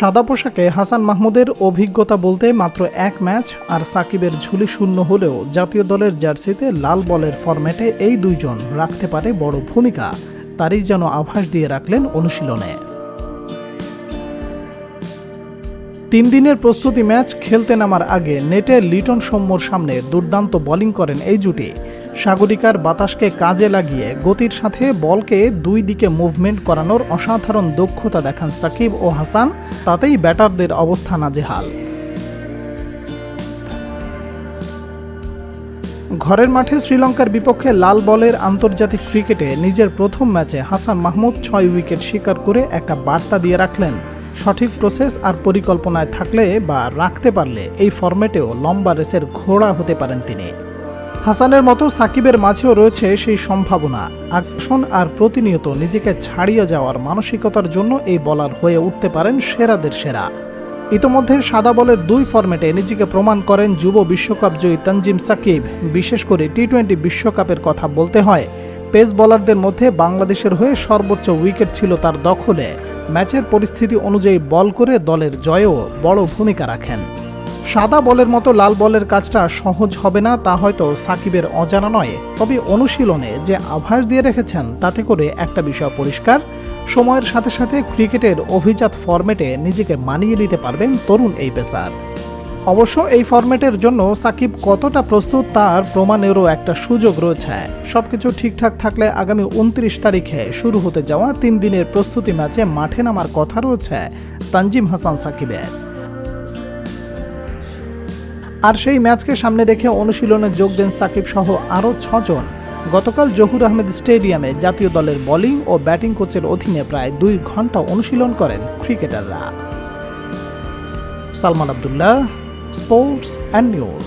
সাদা পোশাকে হাসান মাহমুদের অভিজ্ঞতা বলতে মাত্র এক ম্যাচ আর সাকিবের ঝুলি শূন্য হলেও জাতীয় দলের জার্সিতে লাল বলের ফরম্যাটে এই দুইজন রাখতে পারে বড় ভূমিকা। তারই যেন আভাস দিয়ে রাখলেন অনুশীলনে। তিন দিনের প্রস্তুতি ম্যাচ খেলতে নামার আগে নেটে লিটন সৌম্যর সামনে দুর্দান্ত বোলিং করেন এই জুটি। সাগরিকার বাতাসকে কাজে লাগিয়ে গতির সাথে বলকে দুই দিকে মুভমেন্ট করানোর অসাধারণ দক্ষতা দেখান সাকিব ও হাসান, তাতেই ব্যাটারদের অবস্থা নাজেহাল। ঘরের মাঠে শ্রীলঙ্কার বিপক্ষে লাল বলের আন্তর্জাতিক ক্রিকেটে নিজের প্রথম ম্যাচে হাসান মাহমুদ ছয় উইকেট শিকার করে একটা বার্তা দিয়ে রাখলেন। সঠিক প্রসেস আর পরিকল্পনায় থাকলে বা রাখতে পারলে এই ফরম্যাটেও লম্বা রেসের ঘোড়া হতে পারেন তিনি। হাসানের মতো সাকিবের মাঝেও রয়েছে সেই সম্ভাবনা। আকর্ষণ আর প্রতিনিয়ত নিজেকে ছাড়িয়ে যাওয়ার মানসিকতার জন্য এই বলার হয়ে উঠতে পারেন সেরাদের সেরা। ইতোমধ্যে সাদা বলের দুই ফরম্যাটে নিজেকে প্রমাণ করেন যুব বিশ্বকাপ জয়ী তানজিম সাকিব। বিশেষ করে টি টোয়েন্টি বিশ্বকাপের কথা বলতে হয়, পেস বোলারদের মধ্যে বাংলাদেশের হয়ে সর্বোচ্চ উইকেট ছিল তার দখলে। ম্যাচের পরিস্থিতি অনুযায়ী বল করে দলের জয়েও বড় ভূমিকা রাখেন। সাদা বলের মতো লাল বলের কাজটা সহজ হবে না, তা হয়তো সাকিবের অজানা নয়। তবে অনুশীলনে যে আভাস দিয়ে রেখেছেন, তাতে করে একটা বিষয় পরিষ্কার। সময়ের সাথে সাথে ক্রিকেটের অভিজাত ফরম্যাটে নিজেকে মানিয়ে নিতে পারবেন তরুণ এই পেসার। অবশ্য এই ফরম্যাটের জন্য সাকিব কতটা প্রস্তুত, তার প্রমাণেরও একটা সুযোগ রয়েছে। সবকিছু ঠিকঠাক থাকলে আগামী উনত্রিশ তারিখে শুরু হতে যাওয়া তিন দিনের প্রস্তুতি ম্যাচে মাঠে নামার কথা রয়েছে তানজিম হাসান সাকিবের। আর সেই ম্যাচকে সামনে রেখে অনুশীলনে যোগ দেন সাকিব সহ আরও ছজন। গতকাল জহুর আহমেদ স্টেডিয়ামে জাতীয় দলের বোলিং ও ব্যাটিং কোচের অধীনে প্রায় দুই ঘণ্টা অনুশীলন করেন ক্রিকেটাররা। Salman Abdullah, sports and news.